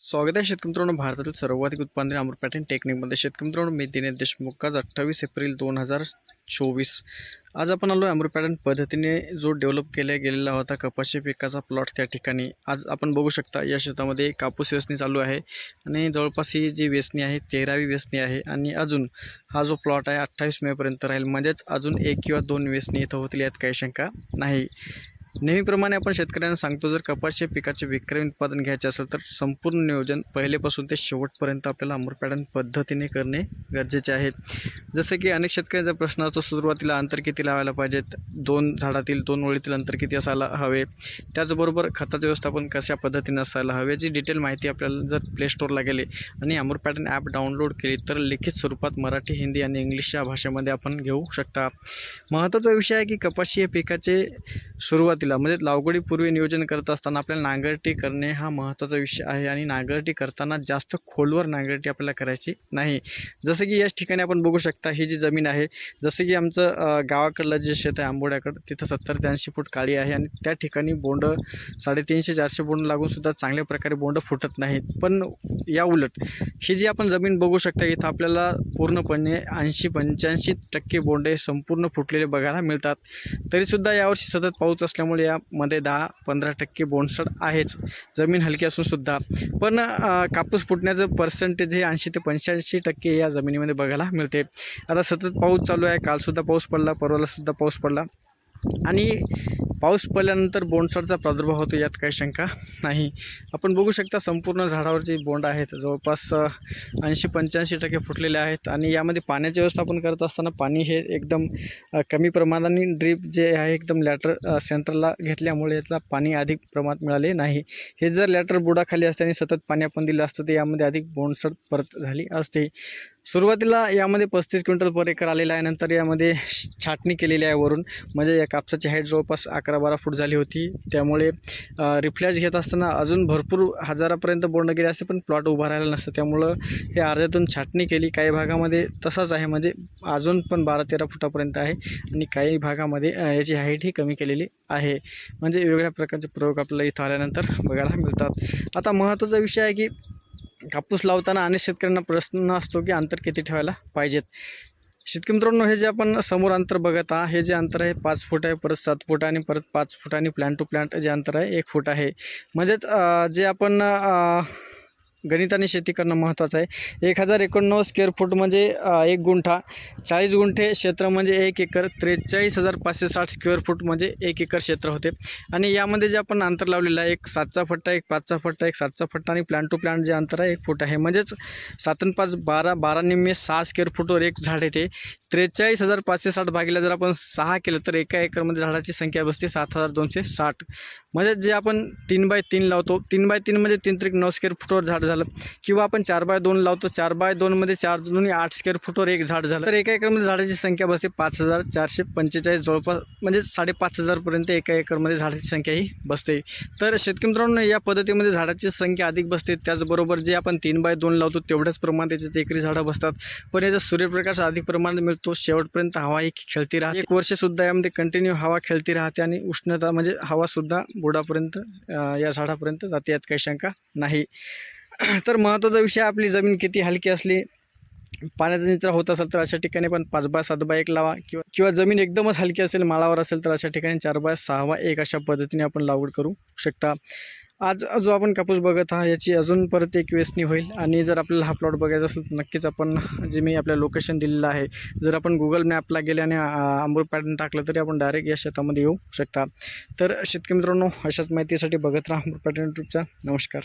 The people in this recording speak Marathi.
स्वागत आहे शेतकरी मित्रांनो भारतातील सर्वाधिक उत्पादन अमृत पॅटर्न टेक्निकमध्ये. शेतकरी मित्रांनो मी दिनेश देशमुख. आज अठ्ठावीस एप्रिल दोन हजार चोवीस. आज आपण आलो अमृत पॅटर्न पद्धतीने जो डेव्हलप केला गेलेला होता कपाशी पिकाचा प्लॉट त्या ठिकाणी. आज आपण बघू शकता या शेतामध्ये कापूस वेचणी चालू आहे आणि जवळपास ही जी वेचणी आहे तेरावी वेचणी आहे आणि अजून हा जो प्लॉट आहे अठ्ठावीस मेपर्यंत राहील. म्हणजेच अजून एक किंवा दोन वेचणी इथं होतील यात काही शंका नाही. नेहमीप्रमाणे आपण शेतकऱ्यांना सांगतो जर कपाशी पिकाचे विक्रमी उत्पादन घ्यायचे असेल तर संपूर्ण नियोजन पहिलेपासून ते शेवटपर्यंत आपल्याला अमृतपॅडन पद्धतीने करणे गरजेचे आहे. जसं की अनेक शेतकऱ्यांचा प्रश्न असतो सुरुवातीला अंतर किती लावायला पाहिजेत? दोन झाडातील दोन ओळीतील अंतर किती असायला हवे? त्याचबरोबर खताचे व्यवस्थापन कशा पद्धतीने असायला हवे? याची डिटेल माहिती आपल्याला जर प्ले स्टोअरला गेले आणि अमूर पॅटर्न ॲप डाउनलोड केली तर लिखित स्वरूपात मराठी हिंदी आणि इंग्लिश या भाषेमध्ये आपण घेऊ शकता. महत्त्वाचा विषय आहे की कपाशी या पिकाचे सुरुवातीला म्हणजे लागवडीपूर्वी नियोजन करत असताना आपल्याला नांगरटी करणे हा महत्त्वाचा विषय आहे आणि नांगरटी करताना जास्त खोलवर नांगरटी आपल्याला करायची नाही. जसं की याच ठिकाणी आपण बघू शकता ही जी जमीन आहे जसं की आमचं गावाकडलं जे शेत आहे आंबोड्याकडं तिथं सत्तर ते ऐंशी फूट काळी आहे आणि त्या ठिकाणी बोंड साडेतीनशे चारशे बोंड लागूनसुद्धा चांगल्या प्रकारे बोंड फुटत नाहीत. पण या उलट ही जी आपण जमीन बघू शकता इथं आपल्याला पूर्णपणे ऐंशी पंच्याऐंशी टक्के बोंडे संपूर्ण फुटलेले बघायला मिळतात. तरीसुद्धा यावर्षी सतत पाऊस असल्यामुळे यामध्ये दहा पंधरा टक्के बोंडसड आहेच. जमीन हलकी असूनसुद्धा. पण कापूस फुटण्याचं पर्सेंटेज हे ऐंशी ते पंच्याऐंशी टक्के या जमिनीमध्ये बघायला मिळते. आता सतत पाऊस चालू आहे. कालसुद्धा पाऊस पडला परवालासुद्धा पाऊस पडला. आणि पाऊस पडल्यानंतर बोंडसडचा प्रादुर्भाव होतो यात काही शंका नाही. आपण बघू शकता संपूर्ण झाडावर जे बोंड आहेत जवळपास ऐंशी पंच्याऐंशी टक्के फुटलेले आहेत आणि यामध्ये पाण्याचे व्यवस्थापन करत असताना पाणी हे एकदम कमी प्रमाणाने ड्रीप जे आहे एकदम लॅटर सेंटरला घेतल्यामुळे यातला पाणी अधिक प्रमाणात मिळाले नाही. हे जर लॅटर बुडाखाली असते आणि सतत पाणी आपण दिलं असतं तर यामध्ये अधिक बोंडसड परत झाली असते. सुरुवातीला यामध्ये पस्तीस क्विंटल पर एकर आलेला आहे. नंतर यामध्ये छाटणी केलेली आहे वरून. म्हणजे या कापसाची हाईट जवळपास अकरा बारा फूट झाली होती. त्यामुळे रिफ्लॅश घेत असताना अजून भरपूर हजारापर्यंत बोंड गेले असते पण प्लॉट उभा राहिला नसतं. त्यामुळं हे अर्ध्यातून छाटणी केली. काही भागामध्ये तसाच आहे. म्हणजे अजून पण बारा तेरा फुटापर्यंत आहे. आणि काही भागामध्ये याची हाईट ही कमी केलेली आहे. म्हणजे वेगवेगळ्या प्रकारचे प्रयोग आपल्याला इथं आल्यानंतर बघायला मिळतात. आता महत्त्वाचा विषय आहे की कापूस लावताना अनेक शेतकऱ्यांना प्रश्न असतो की अंतर किती ठेवायला पाहिजेत. शेतकरी मित्रांनो हे जे आपण समोर अंतर बघत आहात हे जे अंतर आहे पाच फूट आहे परत सात फूट आणि परत पाच फूट आणि प्लॅन टू प्लॅन्ट जे अंतर आहे एक फूट आहे. म्हणजेच जे आपण गणिताने शेती करणं महत्त्वाचं आहे. एक हजार एकोणनव्वद स्क्वेअर फूट म्हणजे एक गुंठा चाळीस गुंठे क्षेत्र म्हणजे एक एकर त्रेचाळीस हजार पाचशे साठ स्क्वेअर फूट म्हणजे एक एकर क्षेत्र होते. आणि यामध्ये जे आपण अंतर लावलेलं आहे एक सातचा फट्टा एक पाचचा फट्टा एक सातचा फट्टा आणि प्लॅन टू प्लॅन्ट जे अंतर आहे एक फूट आहे. म्हणजेच सात आणि पाच बारा बारा निम्मे सहा स्क्वेअर फूटवर एक झाड येते. त्रेचाळीस हजार पाचशे साठ भागीला जर आपण सहा केलं तर एका एकरमध्ये झाडाची संख्या बसते सात हजार दोनशे साठ. म्हणजे जे आपण तीन बाय तीन लावतो तीन बाय तीन म्हणजे तीन त्रिक नऊ स्क्वेअर फुटवर झाड झालं. किंवा आपण चार बाय दोन लावतो चार बाय दोनमध्ये चार दोन्ही आठ स्क्वेअर फुटवर एक झाड झालं तर एका एकरमध्ये झाडाची संख्या बसते पाच हजार चारशे पंचेचाळीस जवळपास म्हणजे साडेपाच हजारपर्यंत एका एकरमध्ये झाडाची संख्या ही बसते. तर शेतकरी मित्रांनो या पद्धतीमध्ये झाडाची संख्या अधिक बसते. त्याचबरोबर जे आपण तीन बाय दोन लावतो तेवढ्याच प्रमाणात त्याच्यात एकरी झाडं बसतात. पण याचा सूर्यप्रकाश अधिक प्रमाणात मिळतो. तो शेवटपर्यंत हवा ही खेळती राहते. एक वर्षसुद्धा यामध्ये कंटिन्यू हवा खेळती राहते आणि उष्णता म्हणजे हवासुद्धा बुडापर्यंत या झाडापर्यंत जाते यात काही शंका नाही. तर महत्त्वाचा विषय आपली जमीन किती हलकी असली पाण्याचा निचरा होत असेल तर अशा ठिकाणी पण पाच बाय सात बाय एक लावा किंवा किंवा जमीन एकदमच हलकी असेल माळावर असेल तर अशा ठिकाणी चार बाय सहा बाय एक अशा पद्धतीने आपण लागवड करू शकता. आज जो आपण कापूस बघत आहात याची अजून परत एक वेचणी होईल. आणि जर आपल्याला हा प्लॉट बघायचा असेल तर नक्कीच आपण जे मी आपल्या लोकेशन दिलेलं आहे जर आपण गुगल मॅपला गेले आणि आंबूर पॅटर्न टाकलं तरी आपण डायरेक्ट या शेतामध्ये येऊ शकता. तर शेतकरी मित्रांनो अशाच माहितीसाठी बघत राहा आंबूर पॅटर्न यूट्यूबचा नमस्कार.